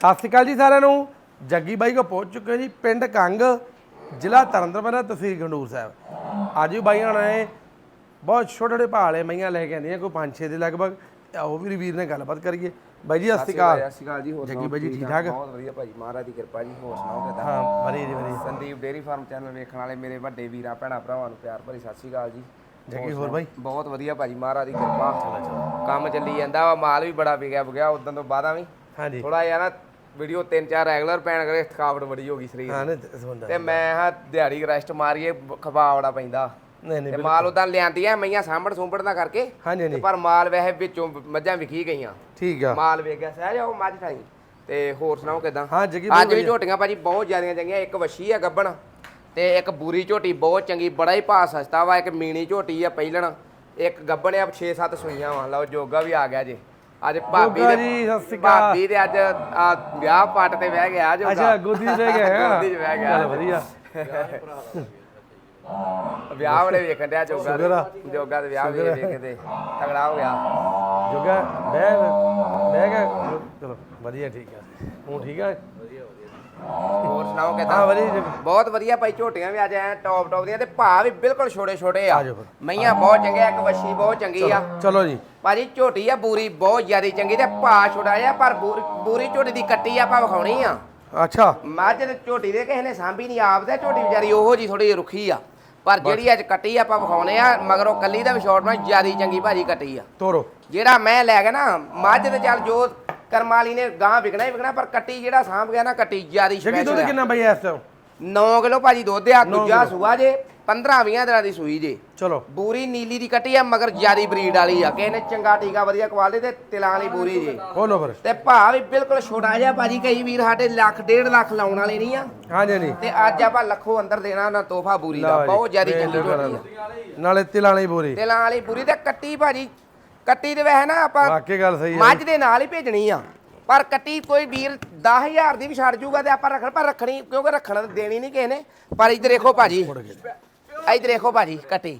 ਸਤਿ ਸ਼੍ਰੀ ਅਕਾਲ ਜੀ ਸਾਰਿਆਂ ਨੂੰ। ਜੱਗੀ ਬਾਈ ਕੋ ਪਹੁੰਚ ਚੁੱਕੇ ਜੀ ਪਿੰਡ ਕੰਗ ਜ਼ਿਲ੍ਹਾ ਤਰਨਤਾਰਨ ਤਹਿਸੀਲ ਖੰਡੂਰ ਸਾਹਿਬ। ਅੱਜ ਵੀ ਬਾਈਆਂ ਨੇ ਬਹੁਤ ਛੋਟੇ ਛੋਟੇ ਭਾਲੇ ਮਈਆਂ ਲੈ ਕੇ ਆਂਦੀਆਂ ਕੋਈ 5-6 ਦੇ ਲਗਭਗ। ਆਓ ਵੀ ਵੀਰ ਨੇ ਗੱਲਬਾਤ ਕਰੀਏ। ਬਾਈ ਜੀ ਸਤਿ ਸ਼੍ਰੀ ਅਕਾਲ। ਸਤਿ ਸ਼੍ਰੀ ਅਕਾਲ ਜੀ ਹੋਰ ਜੱਗੀ ਬਾਈ ਜੀ ਠੀਕ ਠੀਕ? ਬਹੁਤ ਵਧੀਆ ਮਹਾਰਾਜ ਦੀ ਕਿਰਪਾ ਜੀ ਹੋਰ ਸੁਣਾਓ ਕਿਦਾਂ? ਹਾਂ ਵਧੀਆ ਜੀ ਵਧੀਆ। ਸੰਦੀਪ ਡੇਰੀ ਫਾਰਮ ਚੈਨਲ ਵੇਖਣ ਵਾਲੇ ਮੇਰੇ ਵੱਡੇ ਵੀਰਾਂ ਭੈਣਾਂ ਭਰਾਵਾਂ ਨੂੰ ਪਿਆਰ ਭਰੀ ਸਤਿ ਸ਼੍ਰੀ ਅਕਾਲ ਜੀ। ਜੱਗੀ ਹੋਰ ਬਾਈ? ਬਹੁਤ ਵਧੀਆ ਭਾਜੀ ਮਹਾਰਾਜ ਦੀ ਕਿਰਪਾ। ਕੰਮ ਚੱਲੀ ਜਾਂਦਾ ਵਾ ਮਾਲ ਵੀ ਬੜਾ ਵਿਗਿਆ ਵਿਗਿਆ ਉਦੋਂ ਤੋਂ ਬਾਅਦਾਂ ਵੀ। ਹਾਂਜੀ। ਥੋੜਾ ਜਿਹਾ ਨਾ ਵੀਡੀਓ ਤਿੰਨ ਚਾਰ ਰੈਗੂਲਰ ਪੈਣ ਕਰੇ ਥਕਾਵਟ ਬੜੀ ਹੋ ਗਈ ਸਰੀਰ ਹਾਂ ਨੇ ਸੁਣਦਾ ਤੇ ਮੈਂ ਹਾਂ ਦਿਹਾੜੀ ਰੈਸਟ ਮਾਰੀਏ ਖਵਾਵੜਾ ਪੈਂਦਾ। ਨਹੀਂ ਨਹੀਂ ਤੇ ਮਾਲ ਉਦਾਂ ਲਿਆਂਦੀਆਂ ਮਈਆਂ ਸਾਂਭੜ ਸੁੰਭੜ ਦਾ ਕਰਕੇ। ਹਾਂਜੀ ਤੇ ਹਾਂਜੀ ਪਰ ਮਾਲ ਵੈਸੇ ਵਿੱਚੋਂ ਮੱਝਾਂ ਵਿਖੀ ਗਈਆਂ। ਠੀਕ ਆ। ਮਾਲ ਵੇਖ ਗਿਆ ਸਹਿਜ ਉਹ ਮੱਝ ਠਾਈ ਤੇ ਹੋਰ ਸੁਣਾਓ ਕਿਦਾਂ? ਹਾਂ ਜੱਗੀ ਅੱਜ ਵੀ ਝੋਟੀਆਂ ਭਾਜੀ ਬਹੁਤ ਜ਼ਿਆਦੀਆਂ ਚੰਗੀਆਂ ਇੱਕ ਵਸ਼ੀ ਆ ਗੱਬਣ ਤੇ ਇੱਕ ਬੂਰੀ ਝੋਟੀ ਬਹੁਤ ਚੰਗੀ ਬੜਾ ਹੀ ਭਾਅ ਸਸਤਾ ਵਾ ਇੱਕ ਮੀਣੀ ਝੋਟੀ ਆ ਪਹਿਲਣ। ਇੱਕ ਗੱਬਣ ਆ 6-7 ਸੂਈਆਂ ਵਾ। ਲਓ ਜੋਗਾ ਵੀ ਆ ਗਿਆ ਜੇ। ਅੱਜ ਭਾਬੀ ਦੇ ਜੀ, ਸਤਿ ਸ਼੍ਰੀ ਅਕਾਲ। ਭਾਬੀ ਦੇ ਅੱਜ ਆ ਵਿਆਹ ਪੱਟ ਤੇ ਬਹਿ ਗਿਆ ਜੋਗਾ ਅੱਛਾ ਗੋਦੀ 'ਚ ਰਹਿ ਗਿਆ ਗੋਦੀ 'ਚ ਬਹਿ ਗਿਆ। ਚੱਲ ਵਧੀਆ। ਵਿਆਹ ਵਾਲੇ ਵੇਖਣ ਡਿਆ ਜੋਗਾ। ਜੋਗਾ ਦੇ ਵਿਆਹ ਵੇਖ ਵੇਖ ਤੇ ਤਗੜਾ ਹੋ ਗਿਆ। ਜੋਗਾ ਬਹਿ ਬਹਿ ਗਿਆ। ਚਲੋ ਵਧੀਆ ਠੀਕ ਆ। ਹੁਣ ਠੀਕ ਆ? ਹੋਰ ਸੁਣਾਓ ਹਾਂ ਕਿਦਾਂ ਵਧੀਆ ਜੀ। ਬਹੁਤ ਵਧੀਆ ਭਾਈ ਝੋਟੀਆਂ ਵੀ ਅੱਜ ਐ ਟੌਪ ਟੌਪ ਦੀਆਂ ਤੇ ਭਾਅ ਵੀ ਬਿਲਕੁਲ ਛੋਟੇ ਛੋਟੇ ਆ। ਆ ਜਾਓ ਫਿਰ। ਮਈਆਂ ਬਹੁਤ ਚੰਗੇ ਇੱਕ ਵੱਛੀ ਬਹੁਤ ਚੰਗੀ ਆ। ਚਲੋ ਜੀ। ਭਾਜੀ ਝੋਟੀ ਆ ਬੂਰੀ ਬਹੁਤ ਜ਼ਿਆਦੀ ਚੰਗੀ ਤੇ ਭਾਅ ਛੋਟਾ ਜਿਹਾ ਪਰ ਬੂਰੀ ਬੂਰੀ ਝੋਟੀ ਦੀ ਕੱਟੀ ਆਪਾਂ ਵਿਖਾਉਣੀ ਆ। ਅੱਛਾ। ਮੱਝ ਤੇ ਝੋਟੀ ਦੇ ਕਿਸੇ ਨੇ ਸਾਂਭੀ ਨਹੀਂ ਆਪ ਤੇ ਝੋਟੀ ਵਿਚਾਰੀ ਉਹੋ ਜੀ ਥੋੜੀ ਰੁੱਖੀ ਆ। ਪਰ ਜਿਹੜੀ ਅੱਜ ਕੱਟੀ ਆਪਾਂ ਵਿਖਾਉਣੇ ਆ ਮਗਰੋਂ ਕੱਲੀ ਦਾ ਵੀ ਸ਼ਾਟ ਨਾਲ ਜ਼ਿਆਦੀ ਚੰਗੀ ਭਾਜੀ ਕੱਟੀ ਆ। ਤੋਰੋ। ਜਿਹੜਾ ਮੈਂ ਲੈ ਗਿਆ ਨਾ ਮੱਝ ਤੇ ਚੱਲ ਜੋ ਕਰਮ ਵਾਲੀ ਨੇ ਗਾਂ ਵਿਕਣਾ ਹੀ ਵਿਕਣਾ ਪਰ ਕੱਟੀ ਜਿਹੜਾ ਸਾਂਭ ਗਿਆ ਨਾ ਕੱਟੀ ਜ਼ਿਆਦੀ ਸਪੈਸ਼ਲ ਦੁੱਧ ਕਿੰਨਾ ਬਈ ਇਸ ਟਾਈਮ 9 ਕਿਲੋ ਭਾਜੀ ਦੁੱਧ ਆ ਦੂਜਾ ਸੂਆ ਜੇ 15 20 ਦਿਨਾਂ ਦੀ ਸੂਈ ਜੇ। ਚਲੋ। ਬੂਰੀ ਨੀਲੀ ਦੀ ਕੱਟੀ ਆ ਮਗਰ ਜਿਆਦੀ ਬਰੀਡ ਵਾਲੀ ਆ। ਕਿਸੇ ਨੇ ਚੰਗਾ ਟੀਕਾ ਵਧੀਆ ਕੁਆਲਿਟੀ ਤੇ ਤਿਲਾਂ ਵਾਲੀ ਬੂਰੀ ਜੇ। ਖੋਲੋ ਫਿਰ। ਤੇ ਭਾਅ ਵੀ ਬਿਲਕੁਲ ਛੋਟਾ ਜਿਹਾ ਭਾਜੀ ਕਈ ਵੀਰ ਸਾਡੇ ਲੱਖ ਡੇਢ ਲੱਖ ਲਾਉਣ ਵਾਲੇ ਨਹੀਂ ਆ। ਹਾਂਜੀ ਹਾਂਜੀ। ਤੇ ਅੱਜ ਆਪਾਂ ਲੱਖੋਂ ਅੰਦਰ ਦੇਣਾ ਉਹਨਾਂ ਤੋਹਫਾ ਬੂਰੀ ਦਾ। ਬਹੁਤ ਜਿਆਦੀ ਚੰਗੀ ਲਓ ਝੋਟੀ ਆ। ਨਾਲੇ ਤਿਲਾਂ ਵਾਲੀ ਬੋਰੀ। ਤਿਲਾਂ ਵਾਲੀ ਬੂਰੀ ਤੇ ਕੱਟੀ ਭਾਜੀ ਕੱਟੀ ਦੇ ਵੈਸੇ ਨਾ ਆਪਾਂ ਵਾਕਈ ਗੱਲ ਸਹੀ ਹੈ ਮੱਝ ਦੇ ਨਾਲ ਹੀ ਭੇਜਣੀ ਆ। ਪਰ ਕੱਟੀ ਕੋਈ ਵੀਰ 10000 ਦੀ ਵੀ ਛੱਡ ਜੂਗਾ ਤੇ ਆਪਾਂ ਰੱਖਣ ਪਰ ਰੱਖਣੀ ਕਿਉਂਕਿ ਰੱਖਣ ਤਾਂ ਦੇਣੀ ਨਹੀਂ ਕਿਸੇ ਨੇ। ਪਰ ਇੱਧਰ ਦੇਖੋ ਭਾਜੀ ਇੱਧਰ ਦੇਖੋ ਭਾਜੀ ਕੱਟੀ।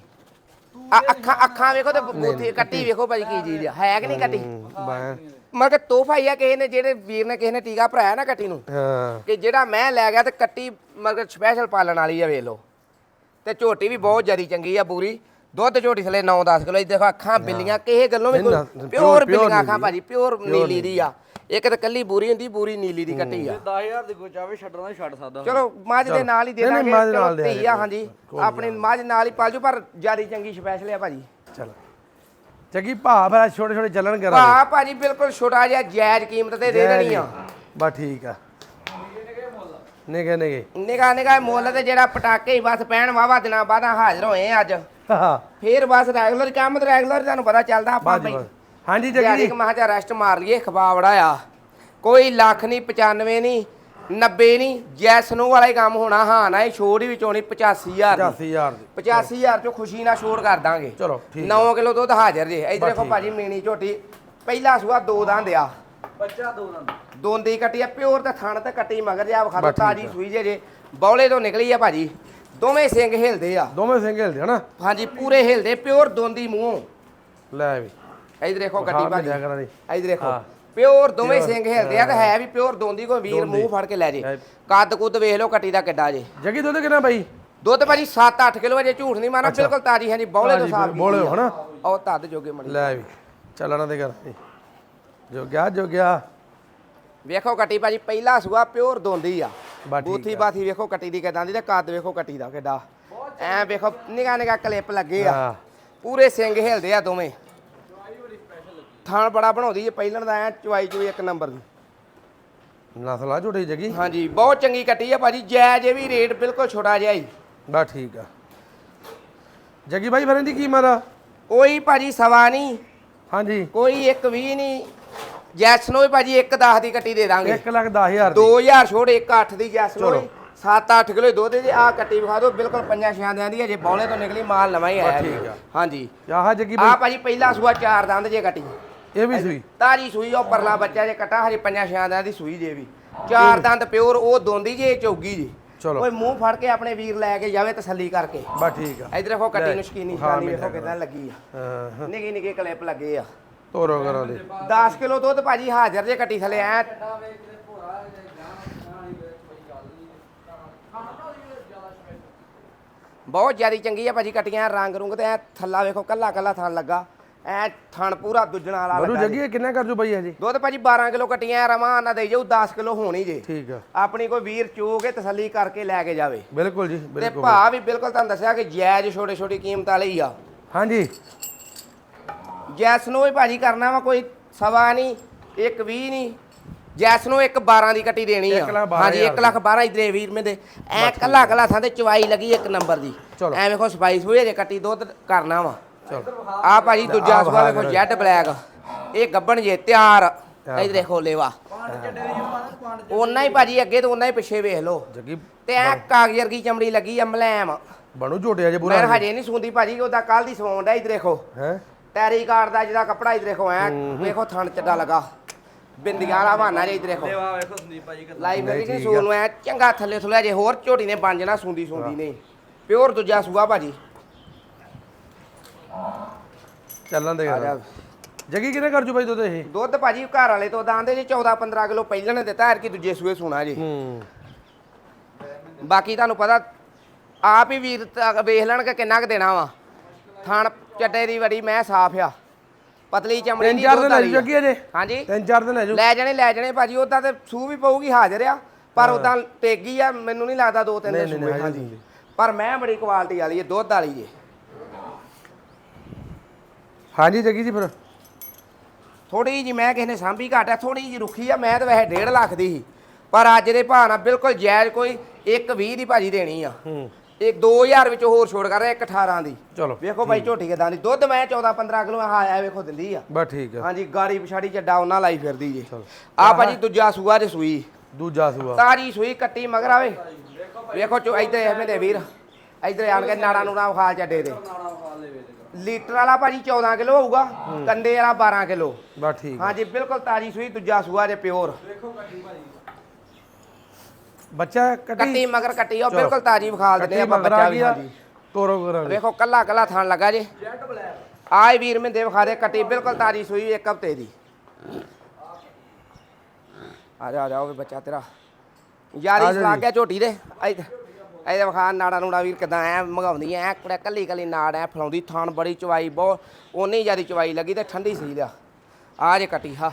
ਆ ਅੱਖਾਂ ਅੱਖਾਂ ਵੇਖੋ ਤੇ ਬੂਥੀ ਕੱਟੀ ਵੇਖੋ ਭਾਜੀ ਕੀ ਚੀਜ਼ ਆ। ਹੈ ਕਿ ਨਹੀਂ ਕੱਟੀ? ਬਾਹਰ। ਮਗਰ ਤੋਹਫਾ ਹੀ ਆ ਕਿਸੇ ਨੇ ਜਿਹੜੇ ਵੀਰ ਨੇ ਕਿਸੇ ਨੇ ਟੀਕਾ ਭਰਾਇਆ ਨਾ ਕੱਟੀ ਨੂੰ। ਹਾਂ। ਕਿ ਜਿਹੜਾ ਮੈਂ ਲੈ ਗਿਆ ਤੇ ਕੱਟੀ ਮਗਰ ਸਪੈਸ਼ਲ ਪਾਲਣ ਵਾਲੀ ਆ ਵੇਖ ਲਓ। ਤੇ ਝੋਟੀ ਵੀ ਬਹੁਤ ਜਿਆਦੀ ਚੰਗੀ ਆ ਪੂਰੀ। ਦੁੱਧ ਝੋਟੀ ਥਲੇ 9-10 ਕਿਲੋ ਇਹ ਦੇਖੋ ਅੱਖਾਂ ਬਿੱਲੀਆਂ ਕਿਸੇ ਗੱਲੋਂ ਵੀ ਕੋਈ ਪਿਓਰ ਬਿੱਲੀਆਂ ਅੱਖਾਂ। ਭਾਜੀ ਪਿਓਰ ਨੀਲੀ ਦੀ ਆ। ਇੱਕ ਤਾਂ ਕੱਲੀ ਬੂਰੀ ਹੁੰਦੀ ਬੂਰੀ ਨੀਲੀ ਦੀ ਕੱਟੀ ਆ। 10000 ਦੀ ਕੋਈ ਚਾਵੇ ਛੱਡਣਾ ਛੱਡ ਸਕਦਾ। ਚਲੋ ਮੱਝ ਦੇ ਨਾਲ ਹੀ ਦੇ ਦਾਂਗੇ ਚਲੋ ਨਾਲ ਦੇ ਧੀ ਆ। ਹਾਂਜੀ ਆਪਣੀ ਮੱਝ ਨਾਲ ਹੀ ਪਾਲ ਜੂ ਪਰ ਜਿਆਦੀ ਚੰਗੀ ਸਪੈਸ਼ਲ ਆ ਭਾਜੀ। ਚਲੋ। ਜਗੀ ਭਾ ਫਿਰ ਛੋਟੇ ਛੋਟੇ ਚੱਲਣ ਕਰਾਂਗੇ ਭਾ ਭਾਜੀ ਬਿਲਕੁਲ ਛੋਟਾ ਜਿਹਾ ਜਾਇਜ਼ ਕੀਮਤ ਤੇ ਦੇ ਦੇਣੀ ਆ। ਬਸ ਠੀਕ ਆ। ਨਿਗੇ ਨਿਗੇ ਨਿਗਾ ਨਿਗਾ ਮੁੱਲ ਤੇ ਜਿਹੜਾ ਪਟਾਕੇ ਹੀ ਬਸ ਪੈਣ ਵਾਵਾ ਦਿਨਾਂ ਬਾਅਦਾਂ ਹਾਜ਼ਰ ਹੋਏ ਆ ਅੱਜ। ਹਾਂ ਫੇਰ ਬਸ ਰੈਗੂਲਰ ਕੰਮ ਤੇ ਰੈਗੂਲਰ ਤੁਹਾਨੂੰ ਪਤਾ ਚੱਲਦਾ ਆਪਾਂ ਬਈ ਹਾਂਜੀ ਜਗੀ ਕਿ ਮਹਾਂ ਚਾ ਰੈਸਟ ਮਾਰ ਲਈਏ ਖਵਾਵੜਾ ਆ। ਕੋਈ ਲੱਖ ਨਹੀਂ 95 ਨਹੀਂ 90 ਨਹੀਂ ਜੈਸ ਨੂੰ ਵਾਲਾ ਹੀ ਕੰਮ ਹੋਣਾ ਹਾਂ ਨਾ ਇਹ ਛੋੜ ਹੀ ਵਿੱਚੋਂ ਨਹੀਂ 85000 ਦੀ। 80000 ਦੀ। 85000 ਚੋਂ ਖੁਸ਼ੀ ਨਾਲ ਛੋੜ ਕਰ ਦਾਂਗੇ। ਚਲੋ ਠੀਕ 9 ਕਿਲੋ ਦੁੱਧ ਹਾਜ਼ਰ ਜੇ। ਇਧਰ ਦੇਖੋ ਠੀਕ ਭਾਜੀ ਮੀਣੀ ਝੋਟੀ ਪਹਿਲਾ ਸੂਆ ਦੋ ਦੰਦ ਆ ਬੱਚਾ ਦੋ ਦੰਦ ਦੋਂਦੀ ਕੱਟੀ ਆ ਪਿਓਰ ਤੇ ਥਣ ਤੇ ਕੱਟੀ ਮਗਰ ਜਾ ਵਿਖਾ ਬਸ ਠੀਕ ਤਾਜੀ। ਸੂਈ ਜੇ ਜੇ। ਬੌਲੇ ਤੋਂ ਨਿਕਲੀ ਆ ਭਾਜੀ। ਦੋਵੇਂ ਸਿੰਘ ਹਿਲਦੇ ਆ। ਦੋਵੇਂ ਸਿੰਘ ਹਿਲਦੇ ਹਨਾ ਹਾਂਜੀ ਪੂਰੇ ਹਿਲਦੇ ਪਿਓਰ ਦੋਂਦੀ ਮੂੰਹੋਂ। ਲੈ ਵੀ। ਇਧਰ ਦੇਖੋ ਕੱਟੀ ਭਾਜੀ। ਦੀ। ਇਧਰ ਦੇਖੋ। ਹਾਂ। ਪਿਓਰ ਦੋਵੇਂ ਸਿੰਘ ਹਿਲਦੇ ਆ ਤੇ ਹੈ ਵੀ ਪਿਓਰ ਦੋਂਦੀ ਕੋਈ ਵੀਰ। ਮੂੰਹ ਫੜ ਕੇ ਲੈ ਜੇ। ਹੈ। ਕੱਦ ਕੁੱਦ ਵੇਖ ਲਓ ਕੱਟੀ ਦਾ ਕਿੱਡਾ ਜੇ। ਜਗੀ ਦੁੱਧ ਕਿੰਨਾ ਬਈ? ਦੁੱਧ ਭਾਜੀ 7-8 ਕਿਲੋ ਜੇ ਝੂਠ ਨਹੀਂ ਮਾਰਨਾ ਬਿਲਕੁਲ ਤਾਜੀ ਹਾਂਜੀ ਬੌਲੇ ਤੋਂ ਸਾਫ਼ ਬੌਲੇ ਹਨਾ? ਉਹ ਤੱਦ ਜੋਗੇ ਮਣੀ ਲੈ ਵੀ ਚੱਲਣਾ ਤੇ ਕਰ ਜੋ ਗਿਆ ਜੋ ਗਿਆ ਵੇਖੋ ਕੱਟੀ ਭਾਜੀ ਪਹਿਲਾ ਸੂਆ ਪਿਓਰ ਦੋਂਦੀ ਆ। ਠੀਕ ਬੂਥੀ ਆ। ਬਾਥੀ ਵੇਖੋ ਕੱਟੀ ਦੀ ਕਿਦਾਂ ਦੀ ਤੇ ਕੱਦ ਵੇਖੋ ਕੱਟੀ ਦਾ ਕਿੱਡਾ ਐ ਵੇਖੋ ਨਿਗਾ ਨਿਗਾ ਕਲਿੱਪ ਲੱਗੇ ਆ। ਹਾਂ। ਪੂਰੇ ਸਿੰਘ ਹਿਲਦੇ ਆ ਦੋਵੇਂ। ਥਾਣ ਬੜਾ ਬਣਾਉਂਦੀ ਏ ਪਹਿਲਣ ਦਾ ਐ ਚੁਆਈ ਚੁਈ ਇੱਕ ਨੰਬਰ ਦੀ। ਨਸਲਾ ਝੋਟੀ ਜਗੀ। ਹਾਂਜੀ ਬਹੁਤ ਚੰਗੀ ਕੱਟੀ ਆ ਭਾਜੀ ਜਾਇਜ਼ ਇਹ ਵੀ ਰੇਟ ਬਿਲਕੁਲ ਛੋਟਾ ਜਿਹਾ ਹੀ ਬਸ ਠੀਕ ਆ। ਜਗੀ ਬਾਈ ਫਿਰ ਇਹਦੀ ਕੀਮਤ ਆ ਕੋਈ ਭਾਜੀ ਸਵਾ ਨਹੀਂ ਹਾਂਜੀ। ਕੋਈ ਇੱਕ ਵੀ ਨਹੀਂ ਜੈਸ ਨੂੰ ਵੀ ਭਾਜੀ ਇੱਕ 10 ਦੀ ਕੱਟੀ ਦੇ ਦਾਂਗੇ। 1 ਲੱਖ 10000 ਦੀ। 2000 ਛੋੜ ਇੱਕ 8 ਦੀ ਜੈਸ ਨੂੰ ਚਲੋ। 7-8 ਕਿਲੋ ਦੁੱਧ ਦੀ ਆ ਕੱਟੀ ਵਿਖਾ ਦਿਓ ਬਿਲਕੁਲ ਪੰਜਾਂ ਛਿਆਂ ਦਿਨਾਂ ਦੀ ਹੈ ਜੇ ਬੌਲੇ ਤੋਂ ਨਿਕਲੀ ਮਾਲ ਨਵਾਂ ਹੀ ਆਇਆ। ਠੀਕ ਆ। ਹਾਂਜੀ। ਆਹ ਜਗੀ ਆ ਭਾਜੀ ਪਹਿਲਾ ਸੂਆ ਚਾਰ ਦੰਦ ਜੇ ਕੱਟੀ ਇਹ ਵੀ ਸੂਈ। ਤਾਜੀ ਸੂਈ ਉਹ ਪਰਲਾ ਬੱਚਾ ਜੇ ਕਟਾ ਹਜੇ ਪੰਜਾਂ ਛਿਆਂ ਦਿਨਾਂ ਦੀ ਸੂਈ ਜੇ ਵੀ। ਚਾਰ ਦੰਦ ਪਿਓਰ ਉਹ ਦੋਂਦੀ ਜੇ ਚੌਗੀ ਜੀ। ਚਲੋ। ਓਏ ਮੂੰਹ ਫੜ ਕੇ ਆਪਣੇ ਵੀਰ ਲੈ ਕੇ ਜਾਵੇ ਤਸੱਲੀ ਕਰਕੇ। ਬਸ ਠੀਕ ਆ। ਇਧਰ ਦੇਖੋ ਕੱਟੀ ਨੂੰ ਸ਼ਕੀਨੀ ਸ਼ਾਨੀ ਵੇਖੋ ਕਿਦਾਂ ਲੱਗੀ ਆ। ਨਿੱਕੇ ਨਿੱਕੇ ਕਲਿੱਪ ਲੱਗੇ ਆ। ਤੋਰੋ ਕਰਾਂ ਦੇ 10 ਕਿਲੋ ਦੁੱਧ ਭਾਜੀ ਹਾਜ਼ਰ ਜੇ ਕੱਟੀ ਥਲੇ ਐ। ਬਹੁਤ ਜਿਆਦੀ ਚੰਗੀ ਆ ਭਾਜੀ ਕਟੀਆਂ ਰੰਗ ਰੁੰਗ ਤੇ ਐ ਥੱਲਾ ਵੇਖੋ ਕੱਲਾ ਕੱਲਾ ਥਣ ਲੱਗਾ। ਐ ਥਣ ਪੂਰਾ ਦੁੱਜਣ ਵਾਲਾ ਲੱਗਾ ਬਰੂ ਕਿੰਨਾ ਕਰ ਜੂ ਭਾਈ ਹਜੇ ਦੁੱਧ ਭਾਜੀ 12 ਕਿਲੋ ਕਟੀਆਂ ਰਵਾਂ ਨਾ ਦੇ ਜਾਊ 10 ਕਿਲੋ ਹੋਣੀ ਜੇ। ਠੀਕ ਆ। ਆਪਣੀ ਕੋਈ ਵੀਰ ਚੋ ਕੇ ਤਸੱਲੀ ਕਰਕੇ ਲੈ ਕੇ ਜਾਵੇ। ਬਿਲਕੁਲ ਜੀ ਬਿਲਕੁਲ। ਤੇ ਭਾਅ ਵੀ ਬਿਲਕੁਲ ਤੁਹਾਨੂੰ ਦੱਸਿਆ ਕਿ ਜਾਇਜ਼ ਛੋਟੇ ਛੋਟੀ ਕੀਮਤਾਂ ਲਈ ਆ। ਹਾਂਜੀ। ਜੈਸ ਨੂੰ ਵੀ ਭਾਜੀ ਕਰਨਾ ਵਾ ਕੋਈ ਸਵਾ ਨਹੀਂ ਇੱਕ 20 ਨਹੀਂ। ਜੈਸ ਨੂੰ ਇੱਕ 12 ਦੀ ਕੱਟੀ ਦੇਣੀ ਆ। ਇੱਕ ਲੱਖ ਬਾਰਾਂ ਹਾਂਜੀ 1 ਹਜ਼ਾਰ ਲੱਖ 12 ਇਧਰੇ ਵੀਰ ਮੇ ਦੇ। ਐ ਕੱਲਾ ਕੱਲਾ ਥਾਂ ਤੇ ਚਵਾਈ ਲੱਗੀ ਇੱਕ ਨੰਬਰ ਦੀ। ਚਲੋ। ਐ ਵੇਖੋ ਸਪਾਈਸ ਹੋਈ ਜੇ ਕੱਟੀ ਦੁੱਧ ਕਰਨਾ ਵਾ। ਚਲੋ। ਆ ਭਾਜੀ ਦੂਜਾ ਆਹ ਸਵਾ ਵੇਖੋ ਜੈਡ ਬਲੈਕ। ਇਹ ਗੱਬਣ ਜੇ ਤਿਆਰ। ਇਧਰ ਦੇਖੋ ਲੇਵਾ ਉਹਨਾਂ ਹੀ ਭਾਜੀ ਅੱਗੇ ਤੇ ਉਹਨਾਂ ਹੀ ਪਿੱਛੇ ਵੇਖ ਲਓ। ਜੱਗੀ ਤੇ ਐ ਕਾਗਜ਼ਰ ਕੀ ਚਮੜੀ ਲੱਗੀ ਆ ਮਲੈਮ। ਬਣੂ ਝੋਟਿਆ ਜੇ ਮੈਂ ਪੂਰਾ ਹਜੇ ਨਹੀਂ ਸੁਣਦੀ ਭਾਜੀ ਉਹਦਾ ਕੱਲ ਦੀ ਸੌਂਡ ਹੈ ਇਧਰ ਦੇਖੋ। ਹੈ? ਟੈਰੀ ਕਾਰਡ ਦਾ ਜਿਹੜਾ ਕੱਪੜਾ ਇਧਰ ਦੇਖੋ ਐ ਵੇਖੋ ਥਣ ਚੱਡਾ ਲਗਾ। ਬਿੰਦੀਆਂ ਵਾਲਾ ਬਹਾਨਾ ਜੇ ਇਧਰ ਦੇਖੋ। ਦੇਵਾ ਵੇਖੋ ਸੰਦੀਪ ਭਾਜੀ ਕਿੱਦਾਂ। ਲਾਈਵ ਨਹੀਂ, ਸੂਨ ਨੂੰ ਐ ਚੰਗਾ ਥੱਲੇ ਥੱਲੇ ਜੇ ਹੋਰ ਝੋਟੀ ਨੇ ਬਣ ਜਾਣਾ ਸੁੰਦੀ ਸੁੰਦੀ ਨੇ ਪਿਓਰ ਦੂਜਾ ਸੂਆ ਭਾਜੀ। ਚੱਲਣ ਦੇ ਆ ਜਾ। ਜੱਗੀ ਕਿੰਨੇ ਕਰ ਜੂ ਬਾਈ ਦੁੱਧ ਇਹ? ਦੁੱਧ ਭਾਜੀ ਘਰ ਵਾਲੇ ਤੋਂ ਦਾਂਦੇ ਜੀ 14 15 ਕਿਲੋ ਪਹਿਲਾਂ ਨੇ ਦਿੱਤਾ ਐਰ ਕੀ ਦੂਜੇ ਸੂਏ ਸੁਣਾ ਜੀ। ਹੂੰ। ਬਾਕੀ ਤੁਹਾਨੂੰ ਪਤਾ ਆਪ ਹੀ ਵੀਰ ਤ- ਵੇਖ ਲੈਣਗੇ ਕਿੰਨਾ ਕੁ ਦੇਣਾ ਵਾ। ਥਣ ਚੱਡੇ ਦੀ ਵੜੀ ਮੈਂ ਸਾਫ਼ ਆ। ਪਤਲੀ ਚਮੜੀ ਤਿੰਨ ਦੀ ਚਾਰ ਦੁੱਧ ਦਿਨ ਲੈ ਵਾਲੀ ਜੂ ਆ। ਜੱਗੀ ਅਜੇ? ਹਾਂਜੀ। ਤਿੰਨ ਚਾਰ ਦਿਨ ਲੈ ਜੂ ਲੈ ਜਾਣੇ ਲੈ ਜਾਣੇ ਭਾਜੀ ਉਦਾਂ ਤੇ ਸੂ ਵੀ ਪਊਗੀ ਹਾਜ਼ਰ ਆ। ਪਰ ਉਦਾਂ ਟੇਗੀ ਆ ਮੈਨੂੰ ਨਹੀਂ ਲੱਗਦਾ ਦੋ ਤਿੰਨ ਨਹੀਂ, ਨਹੀਂ, ਸੂਏ ਹਾਂਜੀ। ਹਾਂਜੀ। ਪਰ ਮੈਂ ਬੜੀ ਕੁਆਲਿਟੀ ਵਾਲੀ ਹੈ ਦੁੱਧ ਵਾਲੀ ਜੇ ਹਾਂਜੀ ਜੱਗੀ ਜੀ ਫਿਰ। ਥੋੜੀ ਜੀ ਮੈਂ ਕਿਸੇ ਨੇ ਸਾਂਭੀ ਘਾਟਾ ਥੋੜੀ ਜੀ ਰੁੱਖੀ ਆ ਮੈਂ ਤਾਂ ਵੈਸੇ 1.5 ਲੱਖ ਦੀ ਸੀ। ਪਰ ਅੱਜ ਦੇ ਭਾਅ ਨਾਲ ਬਿਲਕੁਲ ਜਾਇਜ਼ ਕੋਈ 1.20 ਦੀ ਭਾਜੀ ਦੇਣੀ ਆ। ਹੂੰ। ਇੱਕ 2000 ਵਿੱਚੋਂ ਹੋਰ ਛੋੜ ਕਰ ਰਿਹਾ 1 18 ਦੀ। ਚਲੋ। ਵੇਖੋ ਭਾਈ ਝੋਟੀ ਕਿਦਾਂ ਦੀ। ਦੁੱਧ ਮੈਂ 14 15 ਕਿਲੋ ਆਇਆ ਵੇਖੋ ਦਿੰਦੀ ਆ। ਬਸ ਠੀਕ ਆ। ਹਾਂਜੀ ਗਾੜੀ ਪਿਛਾੜੀ ਚੱਡਾ ਉਹਨਾਂ ਲਾਈ ਫਿਰਦੀ ਜੇ। ਆ ਭਾਜੀ ਦੂਜਾ ਸੂਆ ਜੇ ਸੂਈ। ਦੂਜਾ ਸੂਆ। ਤਾਜੀ ਸੂਈ ਕੱਟੀ ਮਗਰ ਆਵੇ। ਵੇਖੋ ਚੋ ਇੱਧਰ ਐਵੇਂ ਦੇ ਵੀਰ। ਇੱਧਰ ਆਣ ਕੇ ਨਾੜਾ ਨੂੜਾ ਖਾ ਚੱਡੇ ਦੇ। ਲੀਟਰ ਵਾਲਾ ਭਾਜੀ 14 ਕਿਲੋ ਹੋਊਗਾ ਕੰਡੇ ਵਾਲਾ 12 ਕਿਲੋ। ਬਸ ਠੀਕ। ਹਾਂਜੀ ਬਿਲਕੁਲ ਤਾਜੀ ਸੂਈ ਦੂਜਾ ਸੂਆ ਜੇ ਪਿਓਰ। ਬੱਚਾ ਕੱਟੀ? ਕੱਟੀ ਮਗਰ ਕੱਟੀ ਉਹ। ਬਿਲਕੁਲ ਤਾਜੀ ਵਿਖਾਲ ਦਿੰਦੇ ਆਪਾਂ ਬੱਚਾ ਵੀ ਹਾਂਜੀ। ਤੋਰੋ ਕਰਾਂਗੇ ਵੇਖੋ ਕੱਲਾ ਕੱਲਾ ਥਣ ਲੱਗਾ ਜੇ। ਜੈਟ ਬਲੈਕ ਆਏ ਵੀਰ ਮਿੰਦੇ ਵਿਖਾ ਦੇ ਕੱਟੀ ਬਿਲਕੁਲ ਤਾਜੀ ਸੂਈ ਇੱਕ ਹਫ਼ਤੇ ਦੀ। ਆ ਜਾ ਆ ਜਾ ਉਹ ਵੀ ਬੱਚਾ ਤੇਰਾ। ਯਾਰੀ ਜੀ। ਗਿਆ ਝੋਟੀ ਦੇ? ਇਹਦੇ ਵਿਖਾ ਨਾੜਾ ਨੂੜਾ ਵੀਰ ਕਿਦਾਂ ਐ ਮਗਾਉਂਦੀ ਐ ਕੁੜਾ ਕੱਲੀ ਕੱਲੀ ਨਾੜ ਐ ਫਲਾਉਂਦੀ ਥਣ ਬੜੀ ਚਵਾਈ ਬਹੁਤ ਓਨੀ ਜਿਆਦੀ ਚਵਾਈ ਲੱਗੀ ਤੇ ਠੰਡੀ ਸੀ ਲਿਆ। ਆ ਜੇ ਕੱਟੀ ਹਾ।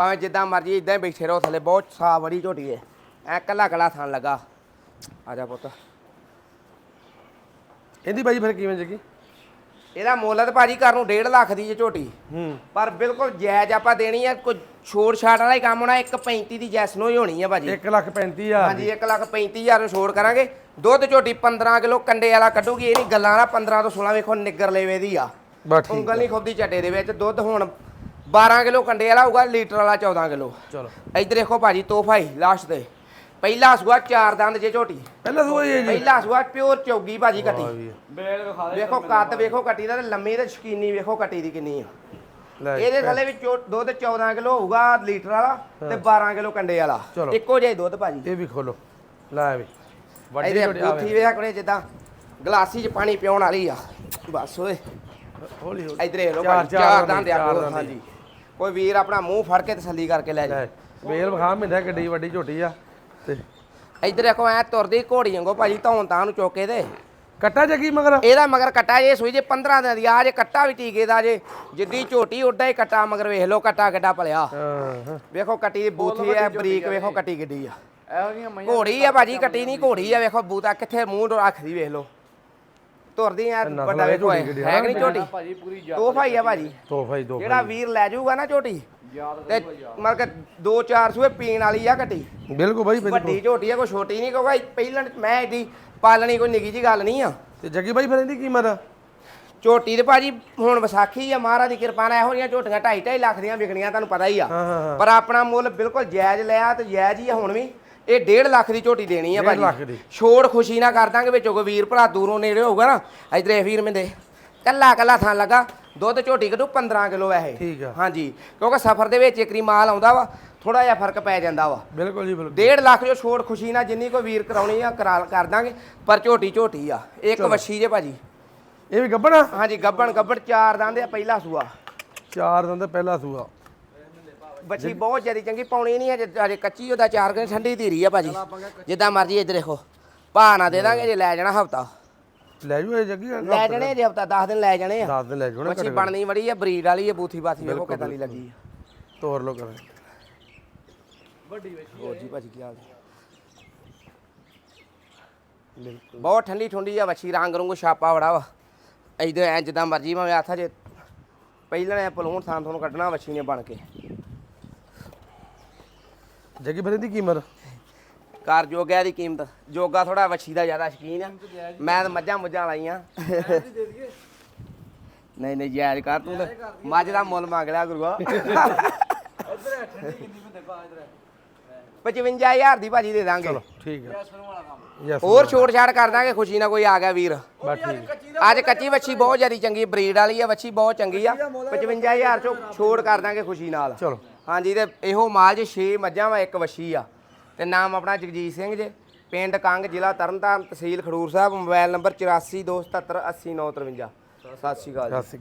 ਭਾਵੇਂ ਜਿੱਦਾਂ ਮਰਜ਼ੀ ਇਦਾਂ ਹੀ ਬੈਠੇ ਰਹੋ ਥੱਲੇ ਬਹੁਤ ਸਾਹ ਬੜੀ ਝੋਟੀ ਐ ਐ ਕੱਲਾ ਕੱਲਾ ਥਣ ਲੱਗਾ। ਆ ਜਾ ਪੁੱਤ। ਇਹਦੀ ਬਾਈ ਫਿਰ ਕਿਵੇਂ ਜੱਗੀ? ਇਹਦਾ ਮੁੱਲ ਤੇ ਭਾਜੀ ਘਰ ਨੂੰ 1.5 ਲੱਖ ਦੀ ਜੇ ਝੋਟੀ। ਹੂੰ। ਪਰ ਬਿਲਕੁਲ ਜਾਇਜ਼ ਆਪਾਂ ਦੇਣੀ ਆ ਕੋਈ ਛੋੜ ਛਾੜ ਵਾਲਾ ਹੀ ਕੰਮ ਹੋਣਾ 1.35 ਦੀ ਜੈਸ ਨੂੰ ਹੀ ਹੋਣੀ ਆ ਭਾਜੀ। 1 ਲੱਖ 35000 ਹਾਂਜੀ 1 ਲੱਖ 35000 ਨੂੰ ਛੋੜ ਕਰਾਂਗੇ। ਦੁੱਧ ਝੋਟੀ 15 ਕਿਲੋ ਕੰਡੇ ਵਾਲਾ ਕੱਢੂਗੀ ਇਹ ਨਹੀਂ ਗੱਲਾਂ ਨਾ 15 ਤੋਂ 16 ਵੇਖੋ ਨਿੱਗਰ ਲੈਵੇ ਦੀ ਆ। ਬਸ ਠੀਕ ਉਂਗਲ। ਨਹੀਂ ਖੁੱਬਦੀ ਚੱਡੇ ਦੇ ਵਿੱਚ ਦੁੱਧ ਹੁਣ 12 ਕਿਲੋ ਕੰਡੇ ਵਾਲਾ ਹੋਊਗਾ ਲੀਟਰ ਵਾਲਾ 14 ਕਿਲੋ। ਚਲੋ। ਇੱਧਰ ਦੇਖੋ ਭਾਜੀ ਤੋਹਫਾ ਹੀ ਲਾਸਟ ਤੇ। ਪਹਿਲਾ ਸੂਆ ਚਾਰ ਦੰਦ ਜੇ ਝੋਟੀ। ਪਹਿਲਾਂ ਸੂਆ ਹੀ ਹੈ ਜੀ। ਪਹਿਲਾ ਸੂਆ ਪਿਓਰ ਚੌਗੀ ਭਾਜੀ ਕੱਟੀ। ਬੇਲ ਵਿਖਾ ਦੇ ਵੇਖੋ ਕੱਦ ਵੇਖੋ ਕੱਟੀ ਦਾ ਤੇ ਲੰਮੀ ਤੇ ਸ਼ਕੀਨੀ ਵੇਖੋ ਕੱਟੀ ਦੀ ਕਿੰਨੀ ਆ। ਲੈ ਇਹਦੇ ਥੱਲੇ ਵੀ ਚੋ- ਦੁੱਧ 14 ਕਿਲੋ ਹੋਊਗਾ ਲੀਟਰ ਵਾਲਾ ਤੇ 12 ਕਿਲੋ ਕੰਡੇ ਵਾਲਾ। ਇੱਕੋ ਜਿਹਾ ਦੁੱਧ ਭਾਜੀ। ਇਹ ਵੀ ਖੋਲੋ। ਲੈ ਵੀ। ਵੱਡੀ ਬੂਥੀ ਆਵੇ ਵੇਖ ਕੋਲੇ ਜਿੱਦਾਂ ਗਲਾਸੀ 'ਚ ਪਾਣੀ ਪਿਉਣ ਵਾਲੀ ਆ। ਬਸ ਓਏ। ਹੌਲੀ ਹੌਲੀ। ਇਧਰ ਲੋ ਚਾਰ- ਭਾਜੀ ਚਾਰ ਚਾਰ ਦੰਦ, ਆ। ਹਾਂਜੀ। ਕੋਈ ਵੀਰ ਆਪਣਾ ਮੂੰਹ ਫੜ ਕੇ ਤਸੱਲੀ ਕਰਕੇ ਲੈ ਜਾ ਵੇਲ ਵਿਖਾ ਮਿੰਦਾ ਕਿੱਡੀ ਵੱਡੀ ਝੋਟੀ ਆ ਤੇ ਇਧਰ ਦੇਖੋ ਐ ਤੁਰਦੀ ਘੋੜੀ ਵਾਂਗੋ ਭਾਜੀ ਧੌਣ ਤਾਂ ਨੂੰ ਚੋਕੇ ਦੇ। ਕੱਟਾ ਜੱਗੀ ਮਗਰ? ਇਹਦਾ ਮਗਰ ਕੱਟਾ ਜੇ ਸੂਈ ਜੇ 15 ਦਿਨ ਦੀ ਆ ਜੇ ਕੱਟਾ ਵੀ ਟੀਕੇ ਦਾ ਜੇ ਜਿੱਦੀ ਝੋਟੀ ਉੱਡਾ ਹੀ ਕੱਟਾ ਮਗਰ ਵੇਖ ਲੋ ਕੱਟਾ ਕਿੱਡਾ ਭਲਿਆ। ਹਾਂ ਹਾਂ। ਵੇਖੋ ਕੱਟੀ ਦੀ ਬੂਥੀ ਐ ਬਰੀਕ ਵੇਖੋ ਕੱਟੀ ਕਿੱਡੀ ਆ। ਇਹੋ ਮਈਆਂ ਘੋੜੀ ਆ ਭਾਜੀ ਕੱਟੀ ਨਹੀਂ ਘੋੜੀ ਆ ਵੇਖੋ ਬੂਤਾ ਕਿੱਥੇ ਮੂੰਹ ਰੱਖਦੀ ਵੇਖ ਲੋ ਤੁਰਦੀ ਆ ਵੱਡਾ ਵੇਖੋ ਝੋਟੀ ਹੈ ਕਿ ਨਹੀਂ ਝੋਟੀ? ਭਾਜੀ ਪੂਰੀ ਯਾਦ ਤੋਹਫਾ ਹੀ ਆ ਭਾਜੀ। ਤੋਹਫਾ ਹੀ ਦੋ ਜਿਹੜਾ ਵੀਰ ਲੈ ਜਾਊਗਾ ਨਾ ਝੋਟੀ ਯਾਦ ਤੇ ਮਤਲਬ ਕਿ ਦੋ ਚਾਰ ਸੂਏ ਪੀਣ ਵਾਲੀ ਆ ਕੱਟੀ ਬਿਲਕੁਲ ਬਾਈ ਬਿਲਕੁਲ। ਵੱਡੀ ਝੋਟੀ ਆ ਕੋਈ ਛੋਟੀ ਨਹੀਂ ਕਿਉਂਕਿ ਪਹਿਲਾਂ ਮੈਂ ਇਹਦੀ ਪਾਲਣੀ ਕੋਈ ਨਿੱਕੀ ਜੀ ਗੱਲ ਨਹੀਂ ਆ। ਤੇ ਜੱਗੀ ਬਾਈ ਫਿਰ ਇਹਦੀ ਕੀਮਤ ਝੋਟੀ ਤੇ ਭਾਜੀ ਹੁਣ ਵਿਸਾਖੀ ਆ ਮਹਾਰਾਜ ਦੀ ਕਿਰਪਾ ਨਾਲ ਇਹੋ ਜਿਹੀਆਂ ਝੋਟੀਆਂ 2.5 2.5 ਲੱਖ ਦੀਆਂ ਵਿਕਣੀਆਂ ਤੁਹਾਨੂੰ ਪਤਾ ਹੀ ਆ। ਹਾਂ, ਹਾਂ, ਹਾਂ। ਪਰ ਆਪਣਾ ਮੁੱਲ ਬਿਲਕੁਲ ਜਾਇਜ਼ ਲਿਆ ਤੇ ਜਾਇਜ਼ ਹੀ ਆ ਹੁਣ ਵੀ। ਇਹ 1.5 ਲੱਖ ਦੀ ਝੋਟੀ ਦੇਣੀ ਆ ਲੱਖ ਭਾਜੀ। ਦੀ। ਛੋੜ ਖੁਸ਼ੀ ਨਾਲ ਕਰ ਦਾਂਗੇ ਵਿੱਚੋਂ ਕੋਈ ਵੀਰ ਭਰਾ ਦੂਰੋਂ ਨੇੜੇ ਹੋਊਗਾ ਨਾ। ਇਧਰ ਇਹ ਵੀਰ ਮਿੰਦੇ ਕੱਲਾ ਕੱਲਾ ਥਾਂ ਲੱਗਾ। ਦੁੱਧ ਝੋਟੀ ਕੱਢੂ 15 ਕਿਲੋ ਇਹ ਠੀਕ ਆ। ਹਾਂਜੀ ਕਿਉਂਕਿ ਸਫ਼ਰ ਦੇ ਵਿੱਚ ਇੱਕਰੀ ਮਾਲ ਆਉਂਦਾ ਵਾ ਥੋੜਾ ਜਿਹਾ ਫ਼ਰਕ ਪੈ ਜਾਂਦਾ ਵਾ। ਬਿਲਕੁਲ ਜੀ ਬਿਲਕੁਲ। 1.5 ਲੱਖ ਜੋ ਛੋੜ ਖੁਸ਼ੀ ਨਾਲ ਜਿੰਨੀ ਕੋਈ ਵੀਰ ਕਰਾਉਣੀ ਆ ਕਰਾ ਕਰ ਦਾਂਗੇ। ਪਰ ਝੋਟੀ ਝੋਟੀ ਆ ਇੱਕ ਵੱਛੀ ਜੇ ਭਾਜੀ। ਇਹ ਵੀ ਗੱਬਣਾ ਹਾਂਜੀ ਗੱਬਣ ਗੱਬੜ ਚਾਰ ਦੰਦ ਆ ਪਹਿਲਾ ਸੂਆ। ਚਾਰ ਦਿਨ ਦਾ ਪਹਿਲਾ ਸੂਆ। ਬੱਚੀ ਬਹੁਤ ਜਿਆਦੀ ਚੰਗੀ ਪਾਉਣੀ ਨਹੀਂ ਹੈ ਅਜੇ ਕੱਚੀ ਉਹਦਾ ਚਾਰ ਗਏ ਠੰਡੀ ਧੀਰੀ ਆ ਭਾਜੀ। ਜਿੱਦਾਂ ਮਰਜ਼ੀ ਇੱਧਰ ਦੇਖੋ ਭਾ ਨਾ ਦੇ ਦਾਂਗੇ ਜੇ ਲੈ ਜਾਣਾ ਹਫਤਾ। ਲੈ ਜੂ ਇਹ ਜੱਗੀ ਲੈ ਜਾਣੇ ਜੇ ਹਫਤਾ 10 ਦਿਨ ਲੈ ਜਾਣੇ ਆ। ਦੱਸ ਦਿਨ ਲੈ ਜੂ ਨਾ ਮੱਛੀ ਬਣਨੀ ਬੜੀ ਆ ਬਰੀਡ ਵਾਲੀ ਆ ਬੂਥੀ ਬਾਥੀ ਵੇਖੋ ਕਿਦਾਂ ਦੀ ਲੱਗੀ ਆ। ਤੋਰ ਲੋ ਕਰ ਹੋਰ ਜੀ ਭਾਜੀ ਕੀ ਹਾਲ ਬਹੁਤ ਠੰਡੀ ਠੰਡੀ ਆ ਵੱਛੀ ਰੰਗ ਰੰਗ ਛਾਪਾ ਬੜਾ ਵਾ। ਇਧਰ ਐ ਜਿੱਦਾਂ ਮਰਜ਼ੀ ਮੈਂ ਆਥਾ ਜੇ ਪਹਿਲਾਂ ਐ ਪਲੂਣ ਥਾਂ ਤੁਹਾਨੂੰ ਕੱਢਣਾ ਵੱਛੀ ਨੇ ਬਣ ਕੇ। ਜੱਗੀ ਫਿਰ ਇਹਦੀ ਕੀਮਤ ਕਰ ਜੋਗਿਆ ਦੀ ਕੀਮਤ ਜੋਗਾ ਥੋੜਾ ਵੱਛੀ ਦਾ ਜ਼ਿਆਦਾ ਸ਼ਕੀਨ ਆ। ਮੈਂ ਤਾਂ ਮੱਝਾਂ ਮੁੱਝਾਂ ਲਾਈਆਂ। ਨਹੀਂ ਨਹੀਂ ਜਾਇਜ਼ ਕਰ ਤੂੰ ਤਾਂ। ਮੱਝ ਦਾ ਮੁੱਲ ਮੰਗ ਲਿਆ ਗੁਰੂਆ। 55000 ਦੀ ਭਾਜੀ ਦੇ ਦਾਂਗੇ। ਚਲੋ ਠੀਕ ਹੈ ਹੋਰ ਛੋਟ ਛਾੜ ਕਰ ਦਾਂਗੇ ਖੁਸ਼ੀ ਨਾਲ ਕੋਈ ਆ ਗਿਆ ਵੀਰ। ਅੱਜ ਕੱਚੀ ਵੱਛੀ ਬਹੁਤ ਜ਼ਿਆਦੀ ਚੰਗੀ ਬਰੀਡ ਵਾਲੀ ਆ ਵੱਛੀ ਬਹੁਤ ਚੰਗੀ ਆ। 55000 ਚੋਂ ਛੋੜ ਕਰ ਦਾਂਗੇ ਖੁਸ਼ੀ ਨਾਲ। ਚਲੋ। ਹਾਂਜੀ, ਤੇ ਇਹੋ ਮਾਲ ਜੇ 6 ਮੱਝਾਂ ਵਾ, ਇੱਕ ਵੱਛੀ ਆ। ਤੇ ਨਾਮ ਆਪਣਾ ਜਗਜੀਤ ਸਿੰਘ ਜੇ। ਪਿੰਡ ਕੰਗ, ਜ਼ਿਲ੍ਹਾ ਤਰਨਤਾਰਨ, ਤਹਿਸੀਲ ਖਡੂਰ ਸਾਹਿਬ, ਮੋਬਾਈਲ ਨੰਬਰ 8427780953 ਸਤਿ ਸ਼੍ਰੀ ਅਕਾਲ ਜੀ। ਸਤਿ ਸ਼੍ਰੀ